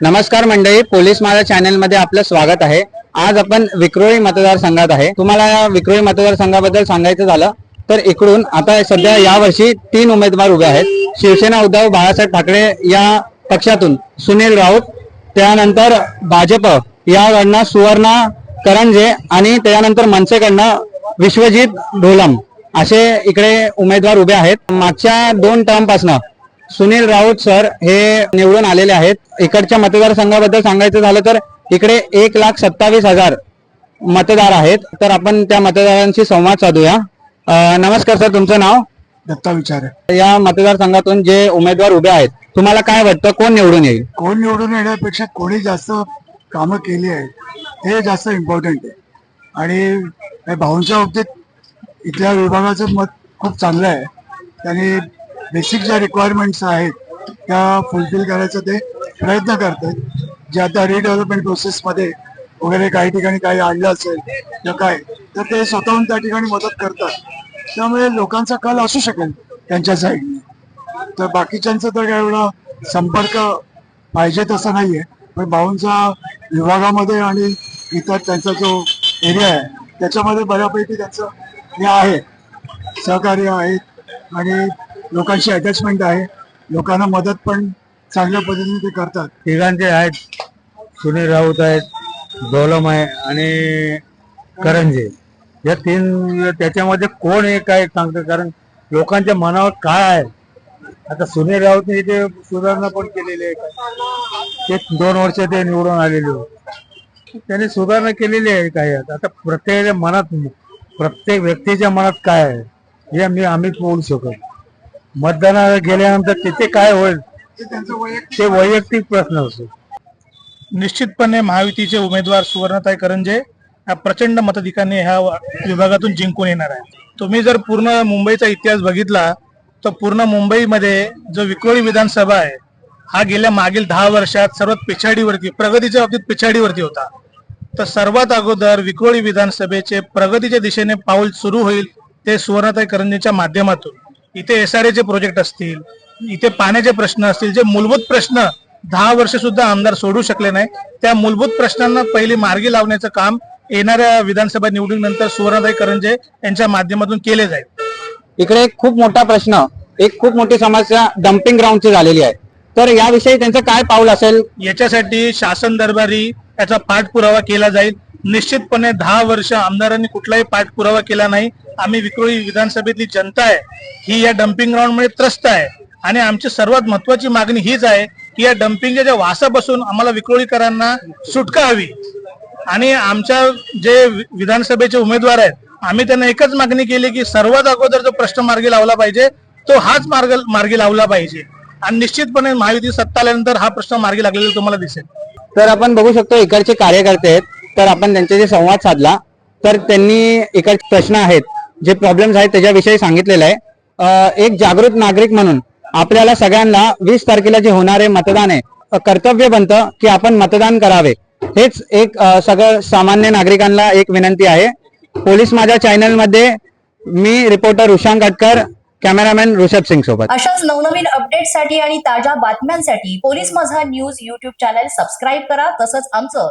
नमस्कार मंडळी पोलीस माझा चॅनलमध्ये आपलं स्वागत आहे. आज आपण विक्रोळी मतदारसंघात आहे. तुम्हाला या विक्रोळी मतदारसंघाबद्दल सांगायचं झालं तर इकडून आता सध्या यावर्षी तीन उमेदवार उभे आहेत. शिवसेना उद्धव बाळासाहेब ठाकरे या पक्षातून सुनील राऊत त्यानंतर भाजप याकडनं सुवर्णा करंजे आणि त्यानंतर मनसेकडनं विश्वजित ढोलम असे इकडे उमेदवार उभे आहेत. मागच्या दोन टर्मपासनं सुनील राऊत सर हे निवडून आलेले आहेत. इकडच्या मतदारसंघाबद्दल सांगायचं झालं तर इकडे एक लाख सत्तावीस हजार मतदार आहेत. तर आपण त्या मतदारांशी संवाद साधूया. नमस्कार सर तुमचं नाव? दत्ता विचार. आहे या मतदारसंघातून जे उमेदवार उभे आहेत तुम्हाला काय वाटतं? कोण निवडून येईल? कोण निवडून येण्यापेक्षा कोणी जास्त कामं केली आहेत हे जास्त इम्पॉर्टंट आहे. आणि भाऊंच्या बाबतीत इथल्या विभागाचं मत खूप चांगलं आहे. त्यांनी बेसिक ज्या रिक्वायरमेंट्स आहेत त्या फुलफिल करायचा ते प्रयत्न करतात जे आता रिडेव्हलपमेंट प्रोसेसमध्ये वगैरे काही ठिकाणी काही आणलं असेल किंवा काय तर ते स्वतःहून त्या ठिकाणी मदत करतात. त्यामुळे लोकांचा कल असू शकेल त्यांच्या साईडने तर बाकीच्यांचा तर काय एवढा संपर्क पाहिजे तसा नाहीये. पण भाऊंचा विभागामध्ये आणि इतर त्यांचा जो एरिया आहे त्याच्यामध्ये बऱ्यापैकी त्यांचं हे आहे. सहकार्य आहेत आणि लोकांशी अटॅचमेंट आहे. लोकांना मदत पण चांगल्या पद्धतीने ते करतात. तिघांचे आहेत. सुनील राऊत आहेत गौलम आहे आणि करंजे. या तीन त्याच्यामध्ये कोण हे काय सांगतं? कारण लोकांच्या मनावर काय आहे? आता सुनील राऊतने इथे सुधारणा पण केलेली आहे. ते दोन वर्ष ते निवडून आलेले होते. त्यांनी सुधारणा केलेली आहे काय? आता प्रत्येकाच्या मनात प्रत्येक व्यक्तीच्या मनात काय आहे? हे मी आम्ही बोलू शकत मतदानाला गेल्यानंतर तिथे काय होईल? ते त्यांचं वैयक्तिक ते वैयक्तिक प्रश्न असतो निश्चितपणे महायुतीचे उमेदवार सुवर्णताई करंजे या प्रचंड मताधिकाने ह्या विभागातून जिंकून येणार आहे तुम्ही जर पूर्ण मुंबईचा इतिहास बघितला तर पूर्ण मुंबईमध्ये जो विक्रोळी विधानसभा आहे हा गेल्या मागील दहा वर्षात सर्वात पिछाडीवरती प्रगतीच्या बाबतीत पिछाडीवरती होता. तर सर्वात अगोदर विक्रोळी विधानसभेचे प्रगतीच्या दिशेने पाऊल सुरू होईल ते सुवर्णताई करंजेच्या माध्यमातून. इथे एस आर चे प्रोजेक्ट असतील इथे पाण्याचे प्रश्न असतील जे मूलभूत प्रश्न दहा वर्ष सुद्धा आमदार सोडू शकले नाही त्या मूलभूत प्रश्नांना पहिली मार्गी लावण्याचं काम येणाऱ्या विधानसभा निवडणुकीनंतर सुवर्णताई करंजे यांच्या माध्यमातून केले जाईल. इकडे एक खूप मोठा प्रश्न एक खूप मोठी समस्या डम्पिंग ग्राउंडची झालेली आहे. तर याविषयी त्यांचं काय पाऊल असेल? याच्यासाठी शासन दरबारी याचा पाठपुरावा केला जाईल. निश्चितपणे दहा वर्ष आमदारांनी कुठलाही पाठपुरावा केला नाही. आम्ही विक्रोळी विधानसभेतली जनता आहे. ही या डम्पिंग ग्राउंडमुळे त्रस्त आहे. आणि आमची सर्वात महत्वाची मागणी हीच आहे की या डम्पिंगच्या ज्या वासापासून आम्हाला विक्रोळीकरांना सुटका हवी. आणि आमच्या जे विधानसभेचे उमेदवार आहेत आम्ही त्यांना एकच मागणी केली की सर्वात अगोदर जो प्रश्न मार्गी लावला पाहिजे तो हाच मार्ग मार्गी लावला पाहिजे. आणि निश्चितपणे महायुती सत्ता आल्यानंतर हा प्रश्न मार्गी लागलेला तुम्हाला दिसेल. तर आपण बघू शकतो इकडचे कार्यकर्ते आहेत. तर आपण त्यांच्याशी संवाद साधला. तर त्यांनी एक प्रश्न आहेत जे प्रॉब्लेम्स आहेत त्याच्याविषयी सांगितलेलं आहे. एक जागृत नागरिक म्हणून आपल्याला सगळ्यांना वीस तारखेला जे होणारे मतदान आहे कर्तव्य बनतं की आपण मतदान करावे. हेच एक सगळं सामान्य नागरिकांना एक विनंती आहे. पोलीस माझ्या चॅनलमध्ये मी रिपोर्टर उशांक गटकर कॅमेरामॅन ऋषभ सिंग सोबत. अशाच नवनवीन अपडेटसाठी आणि ताज्या बातम्यांसाठी police Majha news YouTube channel subscribe करा. तसंच आमचं